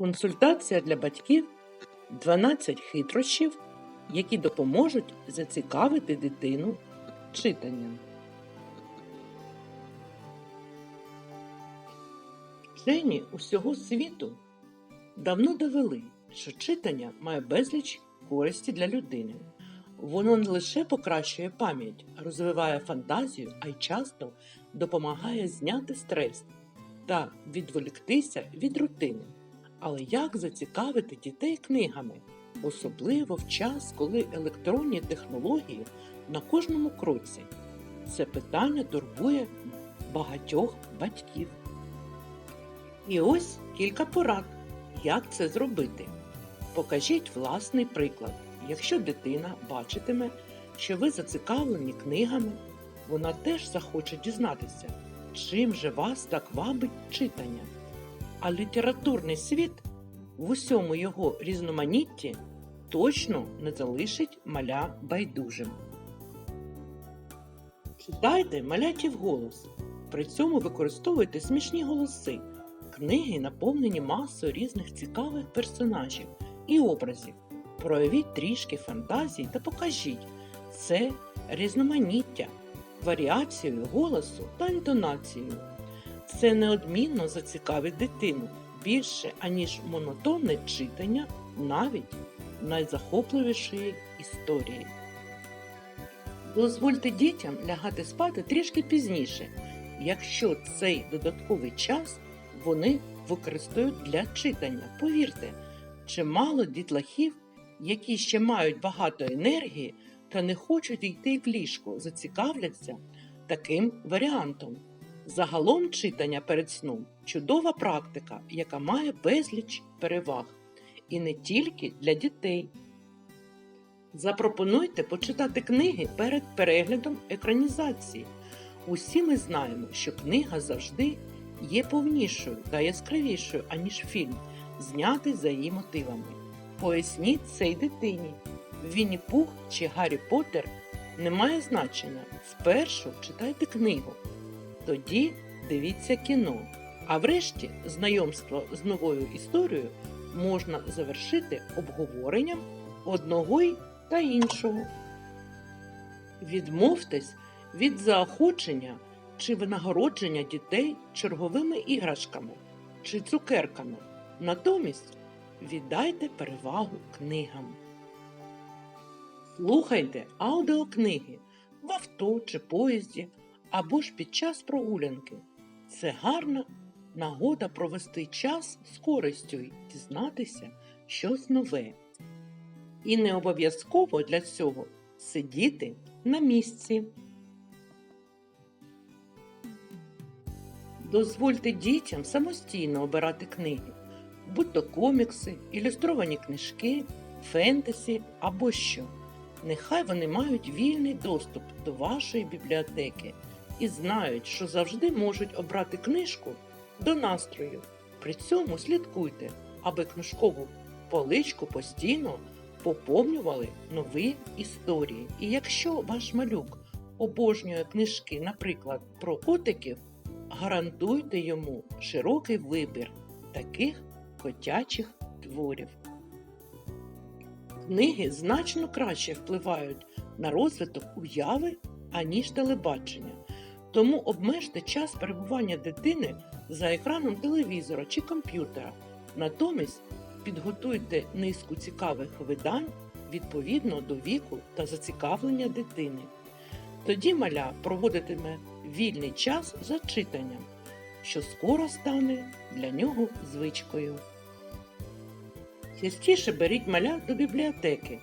Консультація для батьків 12 хитрощів, які допоможуть зацікавити дитину читанням. Вчені усього світу давно довели, що читання має безліч користі для людини. Воно не лише покращує пам'ять, розвиває фантазію, а й часто допомагає зняти стрес та відволіктися від рутини. Але як зацікавити дітей книгами, особливо в час, коли електронні технології на кожному кроці? Це питання турбує багатьох батьків. І ось кілька порад, як це зробити. Покажіть власний приклад. Якщо дитина бачитиме, що ви зацікавлені книгами, вона теж захоче дізнатися, чим же вас так вабить читання. А літературний світ в усьому його різноманітті точно не залишить маля байдужим. Читайте маляті вголос, при цьому використовуйте смішні голоси. Книги наповнені масою різних цікавих персонажів і образів. Проявіть трішки фантазії та покажіть це різноманіття, варіацією голосу та інтонацією. Це неодмінно зацікавить дитину більше, аніж монотонне читання навіть найзахопливішої історії. Дозвольте дітям лягати спати трішки пізніше, якщо цей додатковий час вони використовують для читання. Повірте, чимало дітлахів, які ще мають багато енергії та не хочуть йти в ліжко, зацікавляться таким варіантом. Загалом читання перед сном чудова практика, яка має безліч переваг, і не тільки для дітей. Запропонуйте почитати книги перед переглядом екранізації. Усі ми знаємо, що книга завжди є повнішою та яскравішою, аніж фільм, знятий за її мотивами. Поясніть цей дитині. Вінні Пух чи Гаррі Поттер не має значення. Спершу читайте книгу, тоді дивіться кіно. А врешті знайомство з новою історією можна завершити обговоренням одного й та іншого. Відмовтесь від заохочення чи винагородження дітей черговими іграшками чи цукерками. Натомість віддайте перевагу книгам. Слухайте аудіокниги в авто чи поїзді або ж під час прогулянки. Це гарна нагода провести час з користю й дізнатися щось нове. І не обов'язково для цього сидіти на місці. Дозвольте дітям самостійно обирати книги, будь то комікси, ілюстровані книжки, фентезі або що. Нехай вони мають вільний доступ до вашої бібліотеки і знають, що завжди можуть обрати книжку до настрою. При цьому слідкуйте, аби книжкову поличку постійно поповнювали нові історії. І якщо ваш малюк обожнює книжки, наприклад, про котиків, гарантуйте йому широкий вибір таких котячих творів. Книги значно краще впливають на розвиток уяви, аніж телебачення. Тому обмежте час перебування дитини за екраном телевізора чи комп'ютера. Натомість підготуйте низку цікавих видань відповідно до віку та зацікавлення дитини. Тоді маля проводитиме вільний час за читанням, що скоро стане для нього звичкою. Частіше беріть маля до бібліотеки.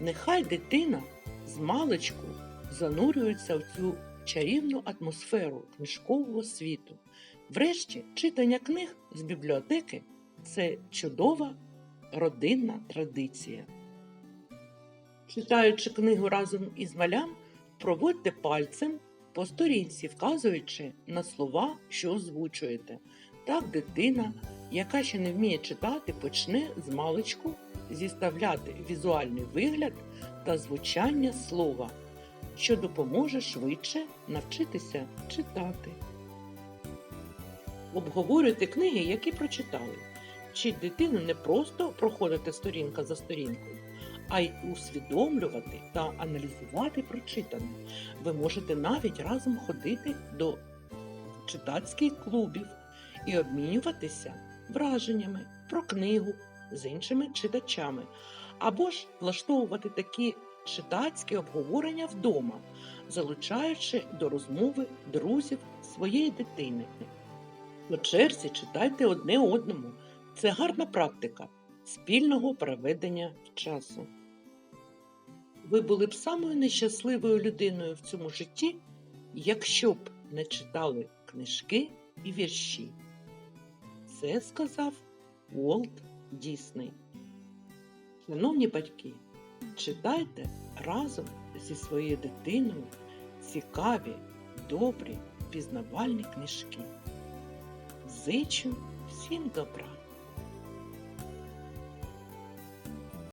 Нехай дитина з маличку занурюється в цю чарівну атмосферу книжкового світу. Врешті, читання книг з бібліотеки це чудова родинна традиція. Читаючи книгу разом із малям, проводьте пальцем по сторінці, вказуючи на слова, що озвучуєте. Так дитина, яка ще не вміє читати, почне з маличку зіставляти візуальний вигляд та звучання слова, що допоможе швидше навчитися читати. Обговорюйте книги, які прочитали. Вчіть дитину не просто проходити сторінка за сторінкою, а й усвідомлювати та аналізувати прочитане. Ви можете навіть разом ходити до читацьких клубів і обмінюватися враженнями про книгу з іншими читачами, або ж влаштовувати такі читацькі обговорення вдома, залучаючи до розмови друзів своєї дитини. По черзі читайте одне одному. Це гарна практика спільного проведення часу. Ви були б самою нещасливою людиною в цьому житті, якщо б не читали книжки і вірші. Це сказав Уолт Дісней. Шановні батьки, читайте разом зі своєю дитиною цікаві, добрі, пізнавальні книжки. Зичу всім добра!